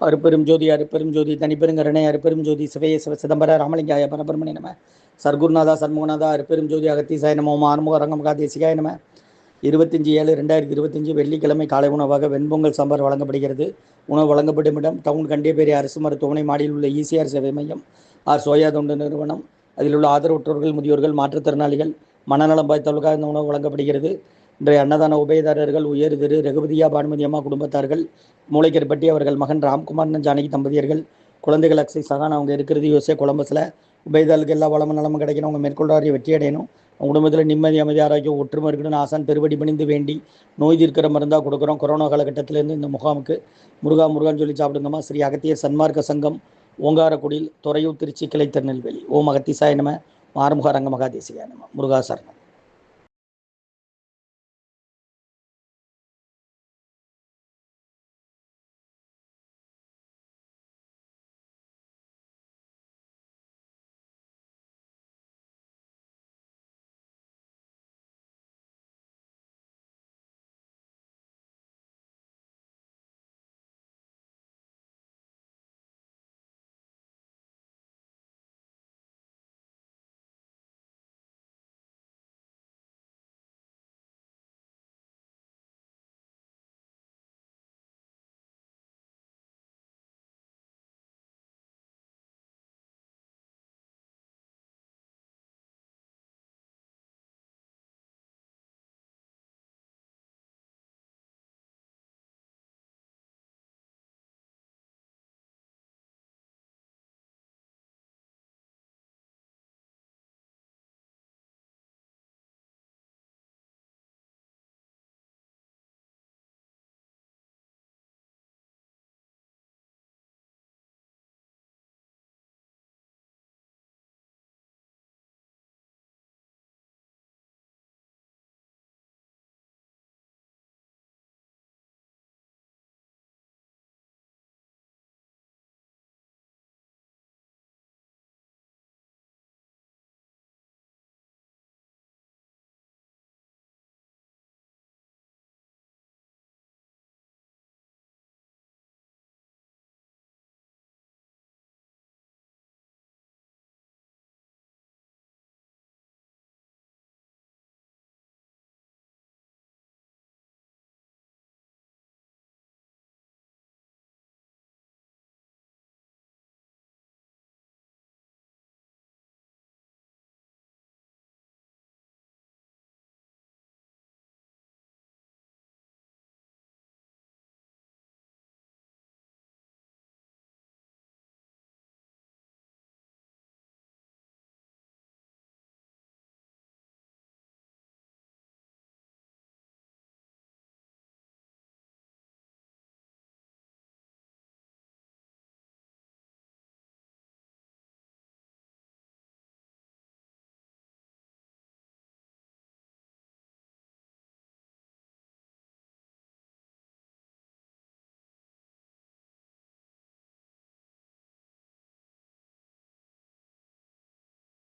அருப்பெரும் ஜோதி அருப்பெரும் ஜோதி தனிப்பெருங்கரணை அருப்பெரும் ஜோதி சிவைய சிவ சிதம்பர ராமலிங்காய பரபரமணி நம. சர்க்குருநாதா சண்முகநாதா அருப்பெரும் ஜோதி அகத்தீசாய நமோ ஆறுமுக ரங்கமகா தேசிகாய நம. இருபத்தஞ்சி ஏழு ரெண்டாயிரத்தி இருபத்தஞ்சி வெள்ளிக்கிழமை காலை உணவாக வெண்பொங்கல் சாம்பார் வழங்கப்படுகிறது. உணவு வழங்கப்படும் இடம் டவுன் கண்டியபேரி அரசு மருத்துவமனை மாடியில் உள்ள இசிஆர் சேவை மையம். ஆர். சோயா தொண்டு நிறுவனம். அதில் உள்ள ஆதரவற்றோர்கள் முதியோர்கள் மாற்றுத்திறனாளிகள் மனநலம் பாய்த்தவர்களுக்காக இந்த உணவு வழங்கப்படுகிறது. இன்றைய அன்னதான உபயதாரர்கள் உயர் திரு ரகுபதியா பானுமதி அம்மா குடும்பத்தார்கள் மூளைக்கருப்பட்டி அவர்கள் மகன் ராம்குமார் ஜானகி தம்பதியர்கள் குழந்தைகள் அக்ஸை சகான் அவங்க இருக்கிறது யோசே கொலம்பஸில் உபயதாளுக்கு எல்லா வளமும் நலமும் கிடைக்கணும். அவங்க மேற்கொள்ளாரிய வெற்றி அடையணும். அவங்க குடும்பத்தில் நிம்மதி அமைதி ஆரோக்கியம் ஒற்றுமை இருக்கணும்னு ஆசான் பெருபடி பணிந்து வேண்டி நோய் தீர்க்கிற மருந்தாக கொடுக்குறோம். கொரோனா காலகட்டத்திலேருந்து இந்த முகாமுக்கு முருகா முருகான்னு சொல்லி சாப்பிடுங்கம்மா. ஸ்ரீ அகத்திய சன்மார்க்க சங்கம் ஓங்காரக்குடியில் துறையூர் திருச்சி கிளை திருநெல்வேலி ஓம் அகத்திசாய நம. மாறுமுக ரங்க மகாதேசிகாய நம. முருகா சரணம்.